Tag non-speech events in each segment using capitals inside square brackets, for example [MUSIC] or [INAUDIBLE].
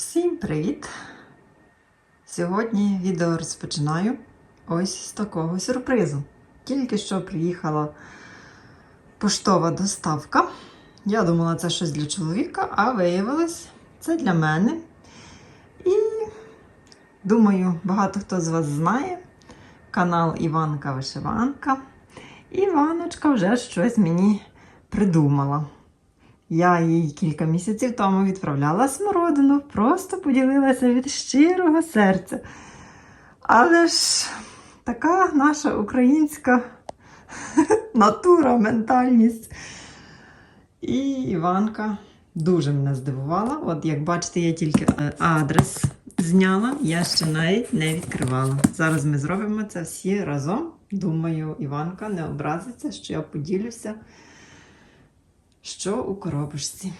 Всім привіт! Сьогодні відео розпочинаю ось з такого сюрпризу. Тільки що приїхала поштова доставка. Я думала, це щось для чоловіка, а виявилось, це для мене. І думаю, багато хто з вас знає канал Іванка Вишиванка. Іваночка вже щось мені придумала. Я їй кілька місяців тому відправляла смородину, просто поділилася від щирого серця. Але ж така наша українська [LAUGHS] натура, ментальність. І Іванка дуже мене здивувала. От як бачите, я тільки е, адрес зняла, я ще навіть не відкривала. Зараз ми зробимо це всі разом. Думаю, Іванка не образиться, що я поділюся що у коробочці.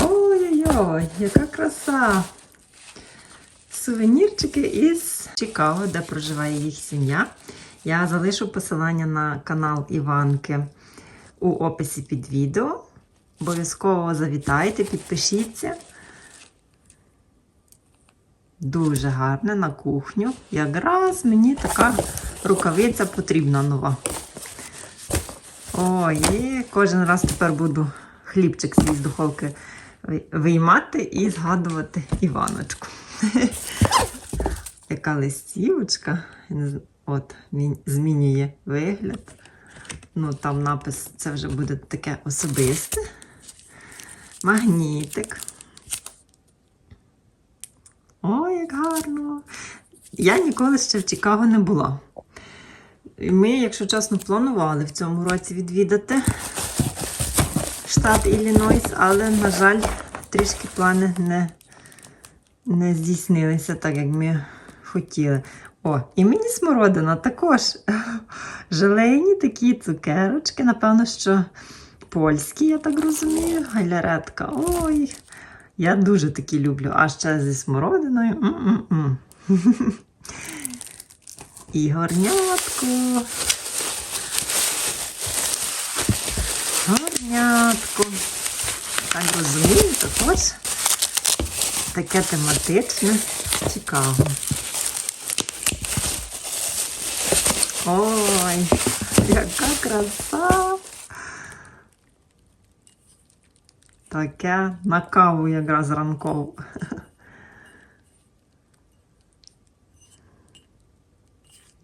Ой-ой-ой, яка краса! Сувенірчики із Чикаго, де проживає їх сім'я. Я залишу посилання на канал Іванки у описі під відео. Обов'язково завітайте, підпишіться. Дуже гарне на кухню. Якраз мені така рукавиця потрібна нова. Ой, і кожен раз тепер буду хлібчик свій з духовки виймати і згадувати Іваночку. [LAUGHS] Яка листівочка. От, змінює вигляд. Ну, там напис це вже буде таке особисте. Магнітик. Ой, як гарно! Я ніколи ще в Чикаго не була. Ми, якщо чесно, планували в цьому році відвідати штат Іллінойс, але, на жаль, трішки плани не, не здійснилися так, як ми хотіли. О, і мені смородина також. [LAUGHS] Желейні такі цукерочки, напевно, що польські, я так розумію, галяретка. Ой, я дуже такі люблю. А ще зі смородиною. М-м-м. [LAUGHS] І горнятко. Горнятко. Так розумію, також таке тематичне цікаво. Ой, яка краса! Таке на каву якраз ранкову.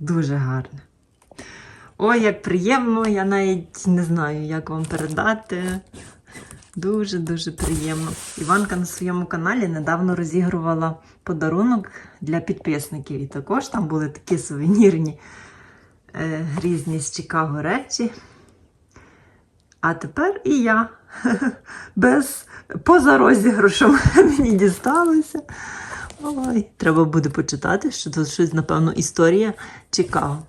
Дуже гарне. Ой, як приємно, я навіть не знаю, як вам передати. Дуже-дуже приємно. Іванка на своєму каналі недавно розігрувала подарунок для підписників. І також там були такі сувенірні е, різні з Чикаго речі. А тепер і я [LAUGHS] без поза розіграшем [LAUGHS] мені дісталося. Ой, треба буде почитати, що тут щось, напевно, історія Чикаго.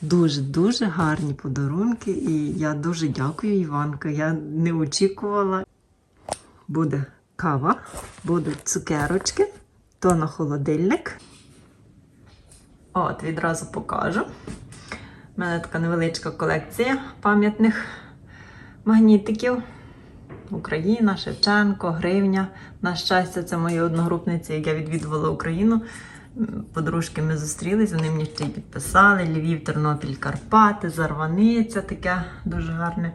Дуже-дуже гарні подарунки, і я дуже дякую, Іванка. Я не очікувала. Буде кава, будуть цукерочки, то на холодильник. От, відразу покажу. У мене така невеличка колекція пам'ятних магнітиків. Україна, Шевченко, Гривня. На щастя, це мої одногрупниці, як я відвідувала Україну. Подружки ми зустрілись, вони мені ще й підписали. Львів, Тернопіль, Карпати, Зарваниця таке дуже гарне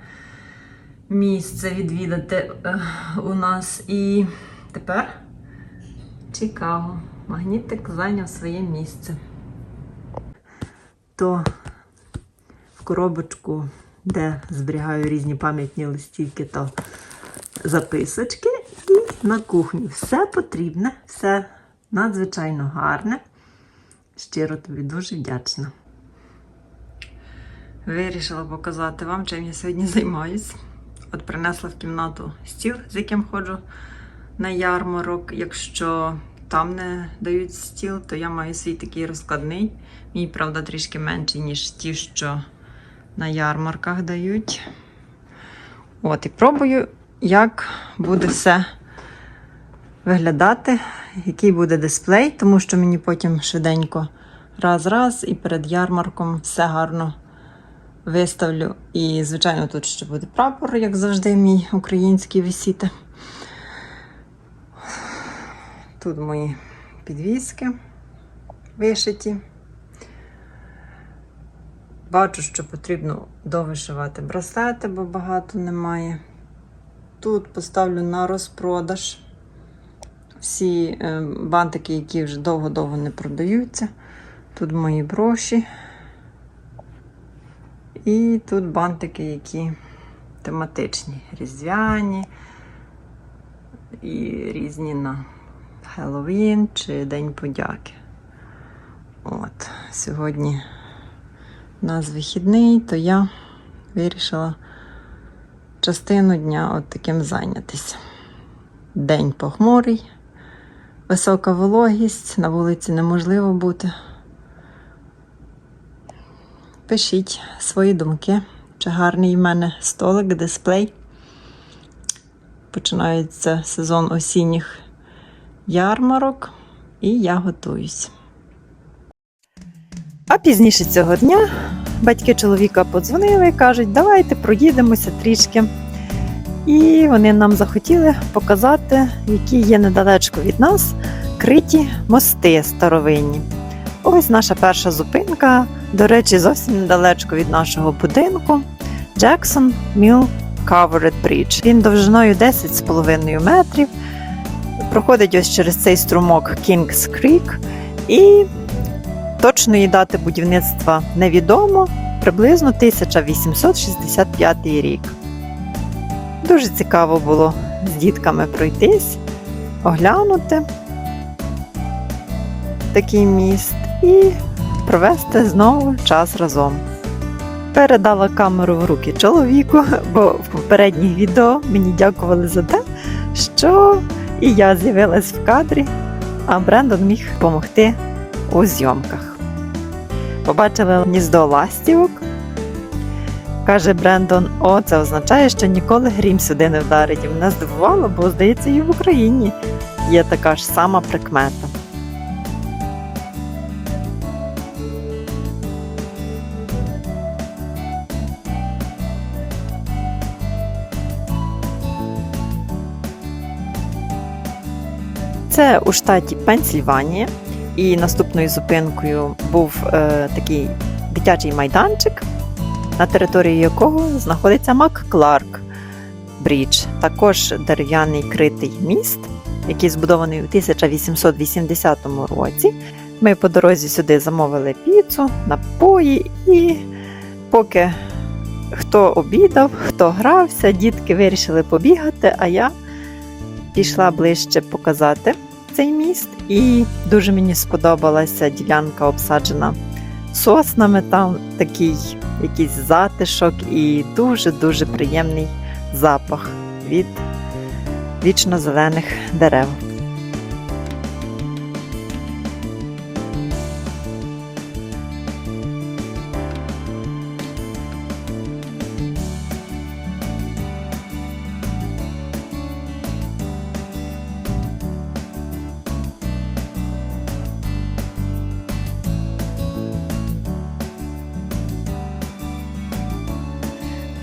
місце відвідати е, у нас. І тепер Чикаго. Магнітик зайняв своє місце. То в коробочку, де зберігаю різні пам'ятні листівки та записочки, і на кухню. Все потрібне, все надзвичайно гарне. Щиро тобі дуже вдячна. Вирішила показати вам, чим я сьогодні займаюсь. От принесла в кімнату стіл, з яким ходжу на ярмарок. Якщо там не дають стіл, то я маю свій такий розкладний. Мій, правда, трішки менший, ніж ті, що на ярмарках дають. От, і пробую, як буде все виглядати, який буде дисплей, тому що мені потім швиденько раз-раз і перед ярмарком все гарно виставлю. І, звичайно, тут ще буде прапор, як завжди, мій український висіти. Тут мої підвіски вишиті. Бачу, що потрібно довишивати браслети, бо багато немає. Тут поставлю на розпродаж всі е, бантики, які вже довго-довго не продаються. Тут мої броші. І тут бантики, які тематичні, різдвяні і різні на Хеллоуін чи День подяки. От, сьогодні у нас вихідний, то я вирішила частину дня от таким зайнятися. День похмурий, висока вологість, на вулиці неможливо бути. Пишіть свої думки, чи гарний в мене столик, дисплей. Починається сезон осінніх ярмарок, і я готуюсь. А пізніше цього дня батьки чоловіка подзвонили і кажуть, давайте проїдемося трішки. І вони нам захотіли показати, які є недалечко від нас криті мости старовинні. Ось наша перша зупинка, до речі, зовсім недалечко від нашого будинку. Jackson Mill Covered Bridge. Він довжиною 10,5 метрів. Проходить ось через цей струмок Kings Creek. І точної дати будівництва невідомо, приблизно 1865 рік. Дуже цікаво було з дітками пройтись, оглянути такий міст і провести знову час разом. Передала камеру в руки чоловіку, бо в попередніх відео мені дякували за те, що і я з'явилась в кадрі, а Брендон міг допомогти у зйомках. Побачили гніздо ластівок. Каже Брендон, о, це означає, що ніколи грім сюди не вдарить. І мене здивувало, бо, здається, і в Україні є така ж сама прикмета. Це у штаті Пенсільванія, і наступною зупинкою був е, такий дитячий майданчик, на території якого знаходиться Маккларк Брідж, також дерев'яний критий міст, який збудований у 1880 році. Ми по дорозі сюди замовили піцу, напої, і поки хто обідав, хто грався, дітки вирішили побігати, а я пішла ближче показати цей міст, і дуже мені сподобалася ділянка обсаджена соснами. Там такий якийсь затишок і дуже-дуже приємний запах від вічно-зелених дерев.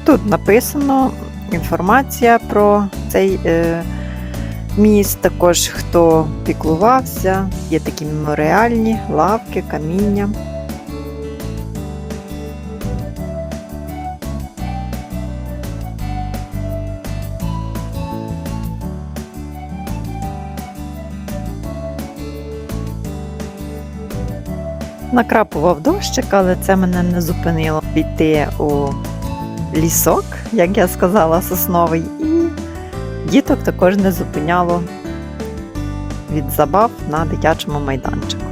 Тут написано інформація про цей е, міст, також хто піклувався, є такі меморіальні лавки, каміння. Накрапував дощик, але це мене не зупинило піти у лісок, як я сказала, сосновий, і діток також не зупиняло від забав на дитячому майданчику.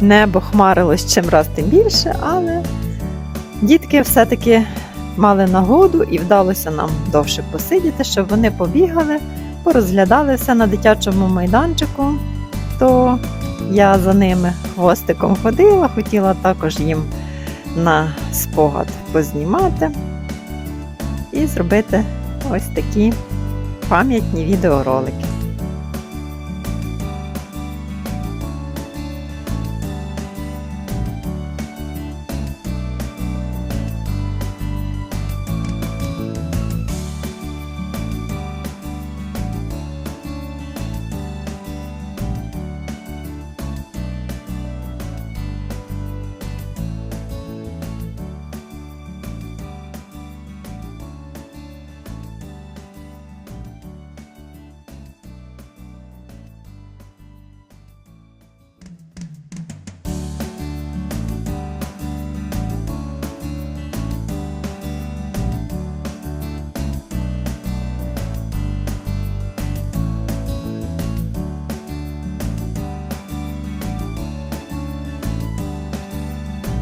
Небо хмарилось чим раз тим більше, але дітки все-таки мали нагоду і вдалося нам довше посидіти, щоб вони побігали, порозглядали все на дитячому майданчику. То я за ними хвостиком ходила, хотіла також їм на спогад познімати і зробити ось такі пам'ятні відеоролики.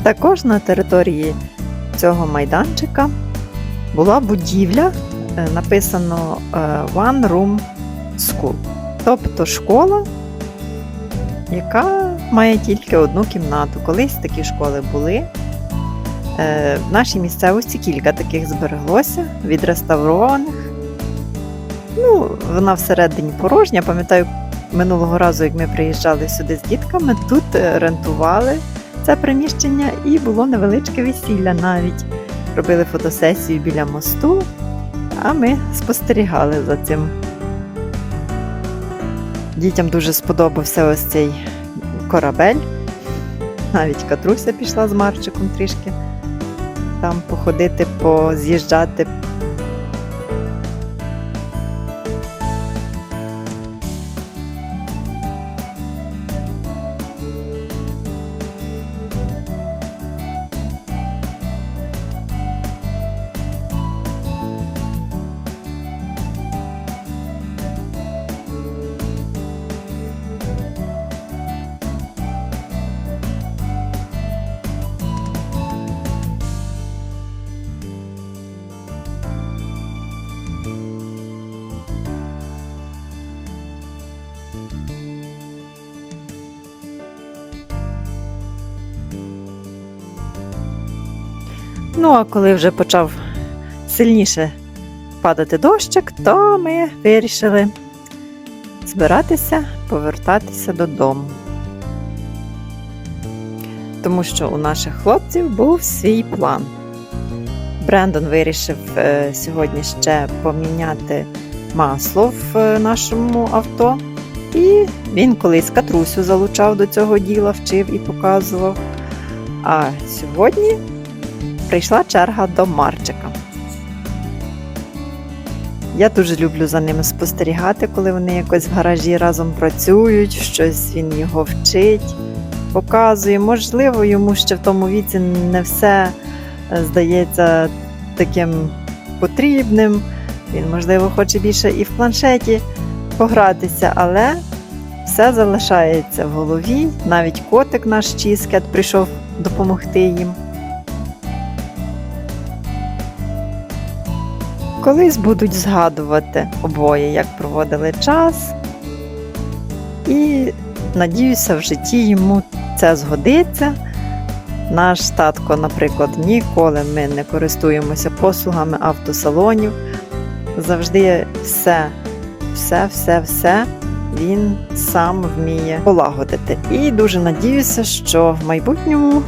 Також на території цього майданчика була будівля, е, написано е, One Room School, тобто школа, яка має тільки одну кімнату. Колись такі школи були. Е, В нашій місцевості кілька таких збереглося, відреставрованих. Ну, вона всередині порожня. Пам'ятаю, минулого разу, як ми приїжджали сюди з дітками, тут рентували це приміщення і було невеличке весілля навіть. Робили фотосесію біля мосту, а ми спостерігали за цим. Дітям дуже сподобався ось цей корабель. Навіть Катруся пішла з Марчиком трішки там походити, поз'їжджати. Ну, а коли вже почав сильніше падати дощик, то ми вирішили збиратися, повертатися додому. Тому що у наших хлопців був свій план. Брендон вирішив е, сьогодні ще поміняти масло в е, нашому авто. І він колись катрусю залучав до цього діла, вчив і показував. А сьогодні прийшла черга до Марчика. Я дуже люблю за ними спостерігати, коли вони якось в гаражі разом працюють, щось він його вчить, показує. Можливо, йому ще в тому віці не все е, здається таким потрібним. Він, можливо, хоче більше і в планшеті погратися, але все залишається в голові. Навіть котик наш Чіскет прийшов допомогти їм. Колись будуть згадувати обоє, як проводили час. І надіюся, в житті йому це згодиться. Наш татко, наприклад, ніколи ми не користуємося послугами автосалонів. Завжди все, все, все, все він сам вміє полагодити. І дуже надіюся, що в майбутньому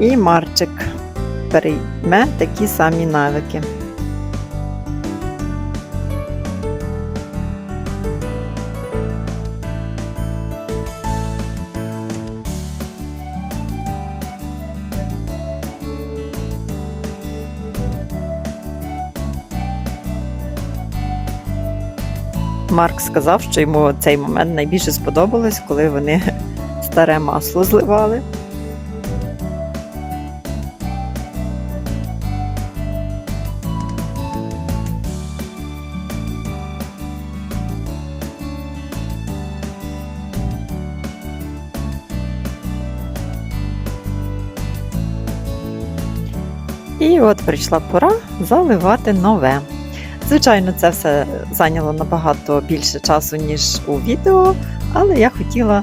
і Марчик перейме такі самі навики. Марк сказав, що йому цей момент найбільше сподобалось, коли вони [LAUGHS] старе масло зливали. І от прийшла пора заливати нове. Звичайно, це все зайняло набагато більше часу, ніж у відео, але я хотіла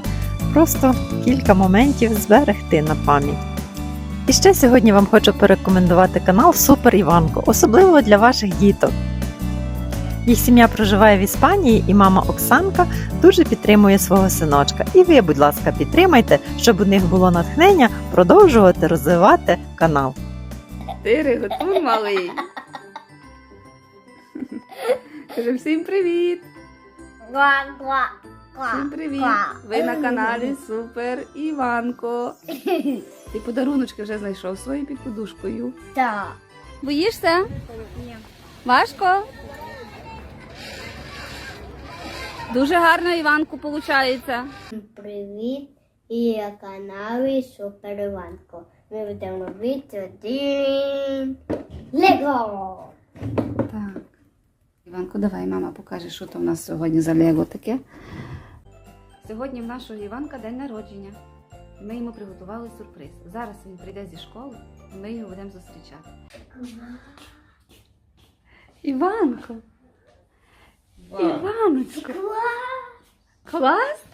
просто кілька моментів зберегти на пам'ять. І ще сьогодні вам хочу порекомендувати канал Супер Іванко, особливо для ваших діток. Їх сім'я проживає в Іспанії, і мама Оксанка дуже підтримує свого синочка. І ви, будь ласка, підтримайте, щоб у них було натхнення продовжувати розвивати канал. Ти реготун малий. Каже всім привіт! Всім привіт! Ви на каналі Супер Іванко. Ти подаруночки вже знайшов своєю під подушкою. Так. Боїшся? Важко? Дуже гарно Іванку виходить. Привіт! І на каналі Супер Іванко. Ми будемо робити один Лего. Так. Іванко, давай, мама покаже, що то в нас сьогодні за лего таке. Сьогодні в нашого Іванка день народження. Ми йому приготували сюрприз. Зараз він прийде зі школи, і ми його будемо зустрічати. Іванко! Іваночко! Клас!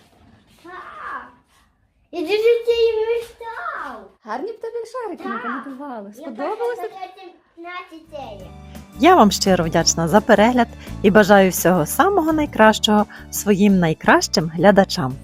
І дуже ти мечтав. Гарні в тебе шарики Так. наколядували. Я Сподобалося? дітей. Я вам щиро вдячна за перегляд і бажаю всього самого найкращого своїм найкращим глядачам.